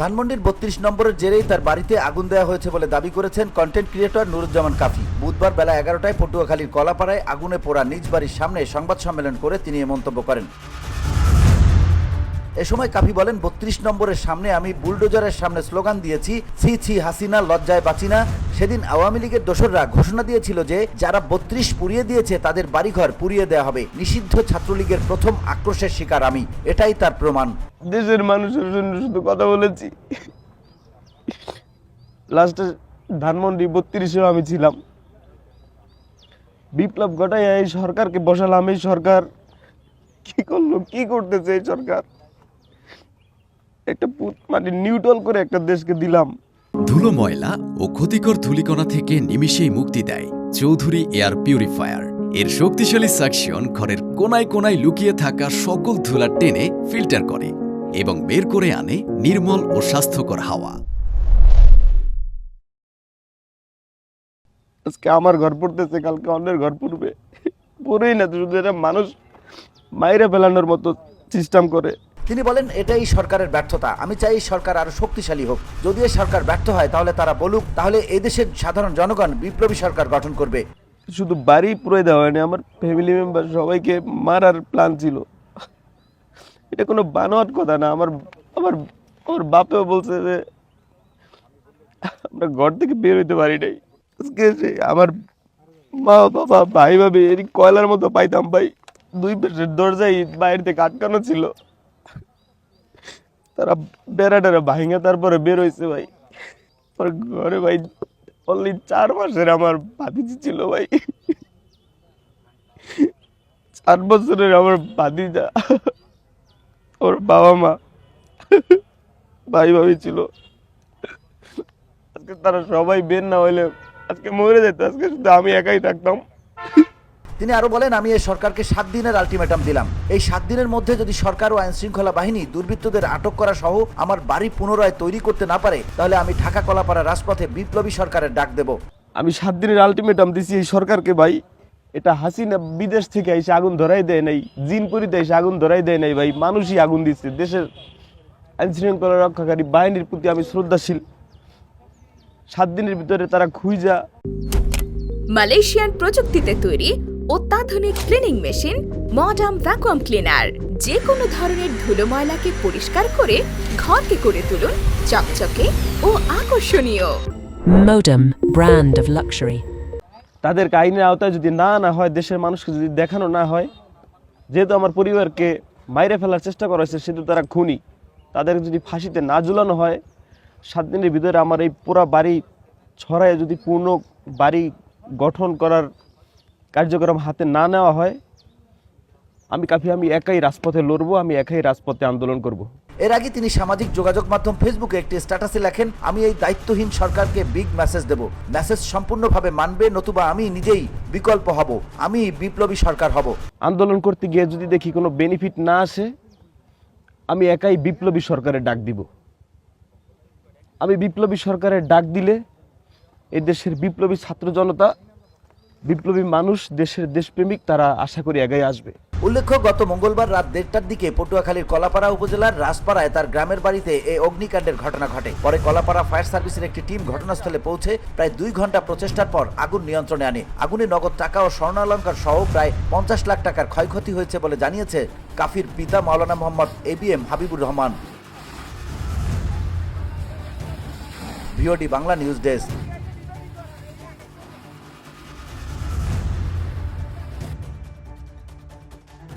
ধানমন্ডির বত্রিশ নম্বরের জেরেই তার বাড়িতে আগুন দেওয়া হয়েছে বলে দাবি করেছেন কন্টেন্ট ক্রিয়েটর নুরুজ্জামান কাফি। বুধবার বেলা এগারোটায় পটুয়াখালীর কলাপাড়ায় আগুনে পোড়া নিজ বাড়ির সামনে সংবাদ সম্মেলন করে তিনি এ মন্তব্য করেন। এ সময় কাফি বলেন, বত্রিশ নম্বরের সামনে আমি বুলডোজারের সামনে স্লোগান দিয়েছি, ছি ছি, হাসিনা, লজ্জায় বাঁচিনা সেদিন আওয়ামী লীগের দোসররা ঘোষণা দিয়েছিল যে, যারা বত্রিশ পুড়িয়ে দিয়েছে, তাদের বাড়িঘর পুড়িয়ে দেওয়া হবে। নিষিদ্ধ ছাত্রলীগের প্রথম আক্রোশের শিকার আমি। এটাই তার প্রমাণ। দেশের মানুষের জন্য শুধু কথা বলেছি। লাস্টে ধানমন্ডি বত্রিশেও আমি ছিলাম। বিপ্লব ঘটাই এই সরকারকে বসালাম। এই সরকার কি করল? কি করতেছে এই সরকার? একটা মানে নিউট্রাল করে একটা দেশকে দিলাম। ধুলো ময়লা ও ক্ষতিকর ধূলিকণা থেকে নিমিষেই মুক্তি দেয় চৌধুরী এয়ার পিউরিফায়ার। এর শক্তিশালী সাকশন ঘরের কোনায় কোনায় লুকিয়ে থাকা সকল ধুলা টেনে ফিল্টার করে এবং বের করে আনে নির্মল ও স্বাস্থ্যকর হাওয়া। আজকে আমার ঘর পড়তেছে কালকে অন্যের ঘর পড়বে। পড়েই না শুধু এটা মানুষ মাইরে ফেলানোর মতো সিস্টেম করে। তিনি বলেন, এটাই সরকারের ব্যর্থতা। আমি চাই সরকার আরও শক্তিশালী হোক। যদি এ সরকার ব্যর্থ হয়, তাহলে তারা বলুক, তাহলে এদেশের সাধারণ জনগণ বিপ্লবী সরকার গঠন করবে। শুধু বাড়ি পুরো দেওয়া হয়নি, আমার ফ্যামিলি মেম্বার সবাইকে মারার প্ল্যান ছিল। এটা কোনো বানোয়াট কথা না। আমার আমার আমার বাপেও বলছে যে, আমরা ঘর থেকে বের হইতে পারি নাই। আমার মা, বাবা, ভাই, ভাবি এর কয়লার মতো পাইতাম ভাই। দুই পাশের দরজায় বাইরে থেকে আটকানো ছিল। তারা বেড়া টেরা ভাঙে তারপরে বের হয়েছে ভাই। আমার ঘরে ভাই অনলি চার মাসের আমার ভাতিজি ছিল ভাই। চার বছরের আমার ভাতিজা, ওর বাবা মা, ভাই ভাবি ছিল। আজকে তারা সবাই বের না হইলে আজকে মরে যেত, আজকে শুধু আমি একাই থাকতাম। তিনি আরও বলেন আমি এই সরকারকে সাত দিনের আলটিমেটাম দিলাম। এই সাত দিনের মধ্যে যদি সরকার ও আইন শৃঙ্খলা বাহিনী দুর্বৃত্তদের আটক করা সহ আমার বাড়ি পুনরায় তৈরি করতে না পারে তাহলে আমি ঢাকা কলাপাড়া রাজপথে বিপ্লবী সরকারের ডাক দেব। আমি সাত দিনের আলটিমেটাম দিছি এই সরকারকে ভাই। এটা হাসিনা বিদেশ থেকে এসে আগুন ধরাই দেয় নাই জিনপুরিতে এসে আগুন ধরাই দেয় নাই ভাই। মানুষই আগুন দিচ্ছে। দেশের আইন শৃঙ্খলা রক্ষাকারী বাহিনীর প্রতি আমি শ্রদ্ধাশীল। সাত দিনের ভিতরে তারা খুঁজা। মালয়েশিয়ান প্রযুক্তিতে তৈরি অত্যাধুনিক cleaning machine modern vacuum cleaner যে কোনো ধরনের ধুলো ময়লাকে পরিষ্কার করে ঘরকে করে তুলুন চকচকে ও আকর্ষণীয় Modem, brand of luxury. তাদেরকে আইনের আওতায় যদি না না হয় দেশের মানুষকে যদি দেখানো না হয় যেহেতু আমার পরিবারকে মাইরে ফেলার চেষ্টা করা হয়েছে সেহেতু তারা খুনি তাদের যদি ফাঁসিতে না ঝুলানো হয় সাত দিনের ভিতরে আমার এই পুরা বাড়ি ছড়ায় যদি পূর্ণ বাড়ি গঠন করার কার্যক্রম হাতে না নেওয়া হয় আমি কাফি আমি একাই রাজপথে লড়বো আমি একাই রাজপথে আন্দোলন করব। এর আগে তিনি সামাজিক যোগাযোগ মাধ্যম ফেসবুকে একটি স্ট্যাটাসে লেখেন আমি এই দায়িত্বহীন সরকারকে বিগ মেসেজ দেব। মেসেজ সম্পূর্ণভাবে মানবে নতুবা আমি নিজেই বিকল্প হব। আমি বিপ্লবী সরকার হব। আন্দোলন করতে গিয়ে যদি দেখি কোনো বেনিফিট না আসে আমি একাই বিপ্লবী সরকারের ডাক দিব। আমি বিপ্লবী সরকারের ডাক দিলে এই দেশের বিপ্লবী ছাত্র জনতা বিপ্লবী মানুষ, দেশের দেশপ্রেমিক, তারা আশা করি এগাই আসবে। উল্লেখ্য, গত মঙ্গলবার রাত দেড়টার দিকে পটুয়াখালীর কলাপাড়া উপজেলার রাজপাড়ায় তার গ্রামের বাড়িতে এই অগ্নিকাণ্ডের ঘটনা ঘটে। পরে কলাপাড়া ফায়ার সার্ভিসের একটি টিম ঘটনাস্থলে পৌঁছে প্রায় দুই ঘণ্টা প্রচেষ্টার পর আগুন নিয়ন্ত্রণে আনে। আগুনে নগদ টাকা ও স্বর্ণালঙ্কার সহ প্রায় পঞ্চাশ লাখ টাকার ক্ষয়ক্ষতি হয়েছে বলে জানিয়েছে কাফির পিতা Maulana Mohammad A B M Habibur Rahman. VOD Bangla news desk.